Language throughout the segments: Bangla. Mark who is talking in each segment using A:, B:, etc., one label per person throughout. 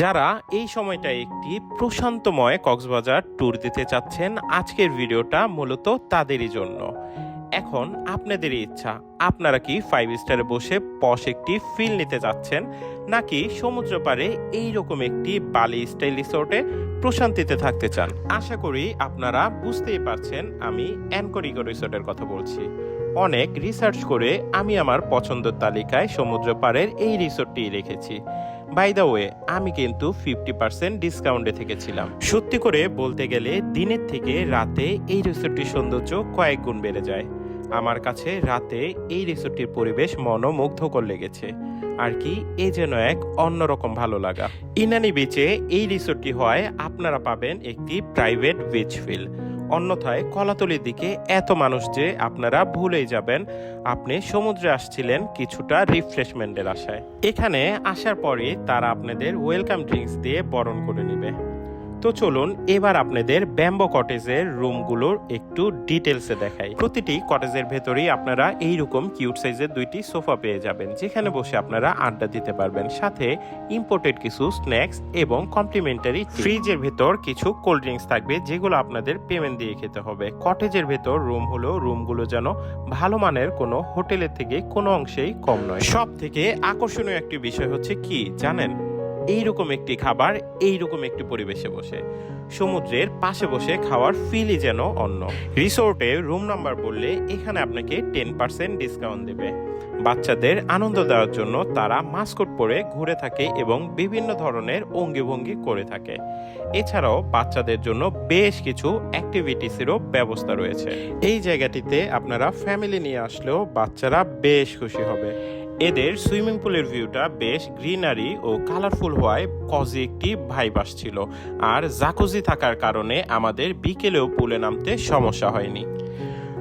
A: যারা এই সময়টা একটি প্রশান্তময় কক্সবাজার ট্যুর দিতে চাচ্ছেন, আজকের ভিডিওটা মূলত তাদেরই জন্য। এখন আপনাদেরই ইচ্ছা, আপনারা কি ফাইভ স্টারে বসে পশ একটি ফিল নিতে যাচ্ছেন নাকি সমুদ্র পাড়ে এইরকম একটি বালি স্টাইল রিসোর্টে প্রশান্তিতে থাকতে চান? আশা করি আপনারা বুঝতেই পারছেন, আমি অ্যানকরিগো রিসোর্টের কথা বলছি। অনেক রিসার্চ করে আমি আমার পছন্দের তালিকায় সমুদ্র পাড়ের এই রিসোর্টটি রেখেছি। বাই দ্য ওয়ে আমি কিন্তু ফিফটি পার্সেন্ট ডিসকাউন্টে থেকেছিলাম। সত্যি করে বলতে গেলে, দিনের থেকে রাতে এই রিসোর্টটির সৌন্দর্য কয়েক গুণ বেড়ে যায়। আমার কাছে রাতে এই রিসোর্টটির পরিবেশ মনোমুগ্ধকর লেগেছে। আর কি, এ যেন এক অন্যরকম ভালো লাগা। ইনানি বিচে এই রিসোর্টটি হয় আপনারা পাবেন একটি প্রাইভেট বিচ ফিল অন্যথায় কলাতলির দিকে এত মানুষ যে আপনারা ভুলেই যাবেন। আপনি সমুদ্রে আসছিলেন কিছুটা রিফ্রেশমেন্টের আশায়। এখানে আসার পরে তারা আপনাদের ওয়েলকাম ড্রিঙ্কস দিয়ে বরণ করে নেবে। তো চলুন এবার আপনাদের ব্যাম্বো কটেজের রুমগুলোর একটু ডিটেলসে দেখাই। প্রতিটি কটেজের ভেতরেই আপনারা এইরকম কিউট সাইজের দুইটি সোফা পেয়ে যাবেন, যেখানে বসে আপনারা আড্ডা দিতে পারবেন। সাথে ইম্পোর্টেড কিছু স্ন্যাক্স এবং কমপ্লিমেন্টারি ফ্রিজের ভেতর কিছু কোল্ড ড্রিঙ্কস থাকবে, যেগুলো আপনাদের পেমেন্ট দিয়ে খেতে হবে। কটেজের ভেতর রুম হলো রুমগুলো যেন ভালো মানের কোনো হোটেলের থেকে কোনো অংশেই কম নয়। সব থেকে আকর্ষণীয় একটি বিষয় হচ্ছে কি, জানেন? এইরকম একটি খাবার এইরকম একটি পরিবেশে বসে। সমুদ্রের পাশে বসে খাওয়ার ফিলই যেন অন্য। রিসোর্টে রুম নাম্বার বললে এখানে আপনাকে টেন পার্সেন্ট ডিসকাউন্ট দেবে। বাচ্চাদের আনন্দ দেওয়ার জন্য তারা মাস্কট পরে ঘুরে থাকে এবং বিভিন্ন ধরনের অঙ্গিভঙ্গি করে থাকে। এছাড়াও বাচ্চাদের জন্য বেশ কিছু অ্যাক্টিভিটিসেরও ব্যবস্থা রয়েছে। এই জায়গাটিতে আপনারা ফ্যামিলি নিয়ে আসলেও বাচ্চারা বেশ খুশি হবে। এদের সুইমিং পুলের ভিউটা বেশ গ্রিনারি ও কালারফুল হওয়ায় কজি একটি ভাইব আসছিল। আর জাকুজি থাকার কারণে আমাদের বিকেলেও পুলে নামতে সমস্যা হয়নি।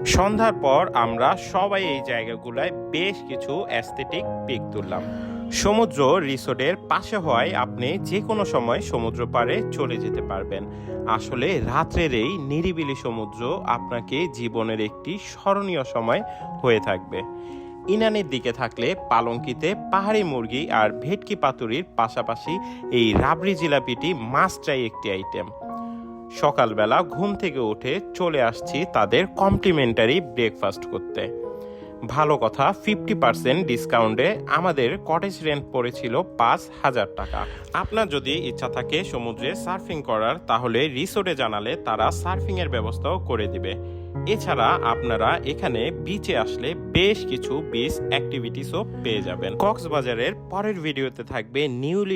A: সন্ধ্যার পর আমরা সবাই এই জায়গাগুলোয় বেশ কিছু অ্যাস্থেটিক পিক তুললাম। সমুদ্র রিসোর্টের পাশে হওয়ায় আপনি যে কোনো সময় সমুদ্র পাড়ে চলে যেতে পারবেন। আসলে রাত্রের এই নিরিবিলি সমুদ্র আপনাকে জীবনের একটি স্মরণীয় সময় হয়ে থাকবে। ইনানের দিকে থাকলে পালঙ্কিতে পাহাড়ি মুরগি আর ভেটকি পাতুরির পাশাপাশি এই রাবড়ি জিলাপিটি মাস্ট চাই একটি আইটেম সকালবেলা ঘুম থেকে উঠে চলে আসছি তাদের কমপ্লিমেন্টারি ব্রেকফাস্ট করতে। ভালো কথা ফিফটি পার্সেন্ট ডিসকাউন্টে আমাদের কটেজ রেন্ট পড়েছিল পাঁচ হাজার টাকা। আপনার যদি ইচ্ছা থাকে সমুদ্রে সার্ফিং করার, তাহলে রিসোর্টে জানালে তারা সার্ফিংয়ের ব্যবস্থাও করে দিবে। এছাড়া আপনারা এখানে বিচে আসলে বেশ কিছু বিচ অ্যাক্টিভিটিসও পেয়ে যাবেন। কক্সবাজারের পরের ভিডিওতে থাকবে নিউলি